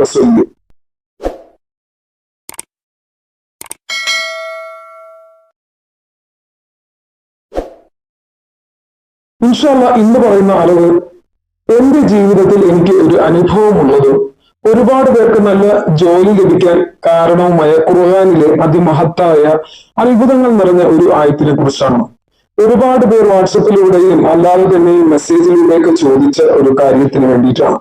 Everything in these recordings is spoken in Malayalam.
വസല്ലം. ഇൻഷാല്ല ഇന്ന് പറയുന്ന അറിവ് എന്റെ ജീവിതത്തിൽ എനിക്ക് ഒരു അനുഭവമുള്ളതും ഒരുപാട് പേർക്ക് നല്ല ജോലി ലഭിക്കാൻ കാരണവുമായ ഖുർആാനിലെ അതിമഹത്തായ അത്ഭുതങ്ങൾ നിറഞ്ഞ ഒരു ആയത്തിനെ കുറിച്ചാണ്. ഒരുപാട് പേർ വാട്സപ്പിലൂടെയും അല്ലാതെ തന്നെയും മെസ്സേജിലൂടെയൊക്കെ ചോദിച്ച ഒരു കാര്യത്തിന് വേണ്ടിയിട്ടാണ്.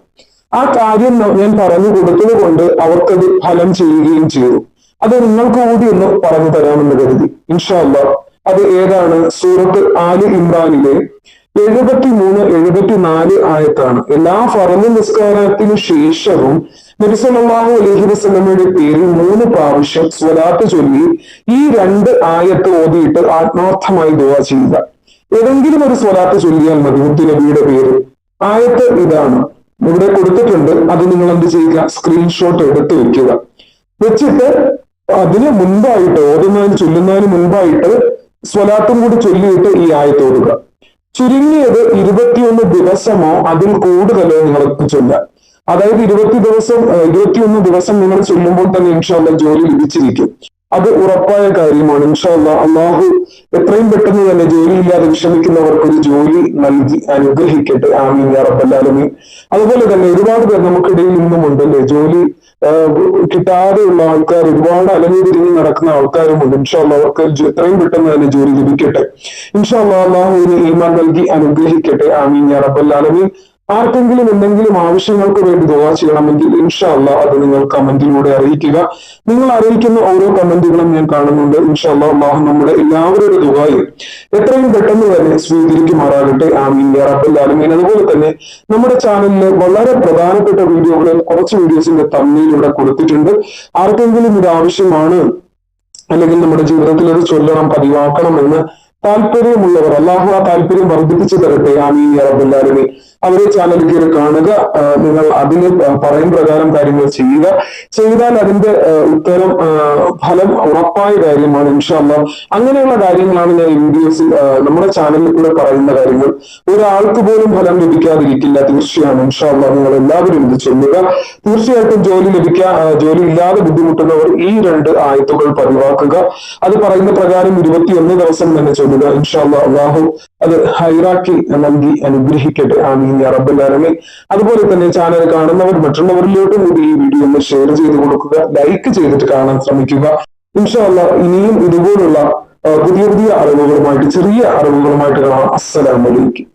ആ കാര്യം ഞാൻ പറഞ്ഞു കൊടുത്തത് കൊണ്ട് അവർക്കത് ഫലം ചെയ്യുകയും ചെയ്തു. അത് നിങ്ങൾക്ക് കൂടി ഒന്ന് പറഞ്ഞു തരാമെന്ന് കരുതി. ഇൻഷാല്ല അത് ഏതാണ്? സൂറത്ത് ആലി ഇമ്രാനിലെ എഴുപത്തി മൂന്ന് എഴുപത്തിനാല് ആയത്താണ്. എല്ലാ ഫറന്ന് നിസ്കാരത്തിനു ശേഷവും നബിസല്ലാഹു അലൈഹി വസ്ലമയുടെ പേരിൽ മൂന്ന് പ്രാവശ്യം സ്വലാത്ത് ചൊല്ലി ഈ രണ്ട് ആയത്ത് ഓതിയിട്ട് ആത്മാർത്ഥമായി ദുവ ചെയ്യുക. ഏതെങ്കിലും ഒരു സ്വലാത്ത് ചൊല്ലിയാൽ മതി മുത്തു നബിയുടെ പേര്. ആയത്ത് ഇതാണ്. ഇവിടെ കൊടുത്തിട്ടുണ്ട്. അത് നിങ്ങൾ എന്ത് ചെയ്യുക? സ്ക്രീൻഷോട്ട് എടുത്ത് വെക്കുക. വെച്ചിട്ട് അതിന് മുൻപായിട്ട് ഓതുന്നതിന് ചൊല്ലുന്നതിന് മുൻപായിട്ട് സ്വലാത്തും കൂടി ചൊല്ലിയിട്ട് ഈ ആയത്ത് ഓതുക. ചുരുങ്ങിയത് ഇരുപത്തിയൊന്ന് ദിവസമോ അതിൽ കൂടുതലോ നിങ്ങൾക്ക് ചൊല്ലാം അതായത് ഇരുപത്തി ദിവസം ഇരുപത്തിയൊന്ന് ദിവസം നിങ്ങൾ ചൊല്ലുമ്പോൾ തന്നെ ഇൻഷാല്ല ജോലി ലഭിച്ചിരിക്കും. അത് ഉറപ്പായ കാര്യമാണ്. ഇൻഷാല്ല അള്ളാഹു എത്രയും പെട്ടെന്ന് തന്നെ ജോലിയില്ലാതെ വിഷമിക്കുന്നവർക്ക് ഒരു ജോലി നൽകി അനുഗ്രഹിക്കട്ടെ. ആമീൻ യാ റബ്ബൽ ആലമീൻ. അതുപോലെ തന്നെ ഒരുപാട് പേർ നമുക്കിടയിൽ ഇന്നും ഉണ്ടല്ലേ ജോലി കിട്ടാതെയുള്ള ആൾക്കാർ ഒരുപാട് അലഞ്ഞുതിരിഞ്ഞ് നടക്കുന്ന ആൾക്കാരുമുണ്ട് ഇൻഷാല്ല അവർക്ക് എത്രയും പെട്ടെന്ന് തന്നെ ജോലി ലഭിക്കട്ടെ. ഇൻഷാല്ല അള്ളാഹുവിന് ഈമാൻ നൽകി അനുഗ്രഹിക്കട്ടെ. ആമീൻ യാ റബ്ബൽ ആലമീൻ. ആർക്കെങ്കിലും എന്തെങ്കിലും ആവശ്യങ്ങൾക്ക് വേണ്ടി ദുവാ ചെയ്യണമെങ്കിൽ ഇൻഷാല്ല അത് നിങ്ങൾ കമന്റിലൂടെ അറിയിക്കുക. നിങ്ങൾ അറിയിക്കുന്ന ഓരോ കമന്റുകളും ഞാൻ കാണുന്നുണ്ട്. ഇൻഷാല്ല അള്ളാഹു നമ്മുടെ എല്ലാവരുടെ ദുവായും എത്രയും പെട്ടെന്ന് തന്നെ സ്വീകരിക്കുമാറാകട്ടെ. ആമീൻ. ആലമീൻ. അതുപോലെ തന്നെ നമ്മുടെ ചാനലിലെ വളരെ പ്രധാനപ്പെട്ട വീഡിയോകളിൽ കുറച്ച് വീഡിയോസിന്റെ തമ്മിലൂടെ കൊടുത്തിട്ടുണ്ട്. ആർക്കെങ്കിലും ഇത് ആവശ്യമാണ് അല്ലെങ്കിൽ നമ്മുടെ ജീവിതത്തിൽ അത് ചൊല്ലണം പതിവാക്കണം എന്ന് താല്പര്യമുള്ളവർ അള്ളാഹു ആ താല്പര്യം വർദ്ധിപ്പിച്ചു തരട്ടെ. ആമീൻ. ആലമീൻ. അവരെ ചാനൽ കയറി കാണുക നിങ്ങൾ അതിന് പറയും പ്രകാരം കാര്യങ്ങൾ ചെയ്യുക. ചെയ്താൽ അതിന്റെ ഉത്തരം ഫലം ഉറപ്പായ കാര്യമാണ് ഇൻഷാല്ല അങ്ങനെയുള്ള കാര്യങ്ങളാണ് ഞാൻ വീഡിയോസിൽ നമ്മുടെ ചാനലിൽ കൂടെ പറയുന്ന കാര്യങ്ങൾ. ഒരാൾക്ക് പോലും ഫലം ലഭിക്കാതിരിക്കില്ല തീർച്ചയാണ് ഇൻഷാല്ല നിങ്ങൾ എല്ലാവരും ഇത് ചൊല്ലുക തീർച്ചയായിട്ടും ജോലി ലഭിക്കാൻ ജോലി ഇല്ലാതെ ബുദ്ധിമുട്ടുന്നവർ ഈ രണ്ട് ആയത്തുകൾ പതിവാക്കുക. അത് പറയുന്ന പ്രകാരം ഇരുപത്തിയൊന്ന് ദിവസം തന്നെ ചൊല്ലുക ഇൻഷാല്ല അള്ളാഹു അത് ഹൈറാക്കി നൽകി അനുഗ്രഹിക്കട്ടെ. ആമീൻ. യാ റബ്ബൽ അതുപോലെ തന്നെ ചാനൽ കാണുന്നവർ മറ്റുള്ളവരിലോട്ടും കൂടി ഈ വീഡിയോ ഒന്ന് ഷെയർ ചെയ്ത് കൊടുക്കുക ലൈക്ക് ചെയ്തിട്ട് കാണാൻ ശ്രമിക്കുക. ഇൻഷാല്ല ഇനിയും ഇതുപോലുള്ള പുതിയ പുതിയ അറിവുകളുമായിട്ട് ചെറിയ അറിവുകളുമായിട്ട് കാണാം. അസ്സലാമലൈക്കും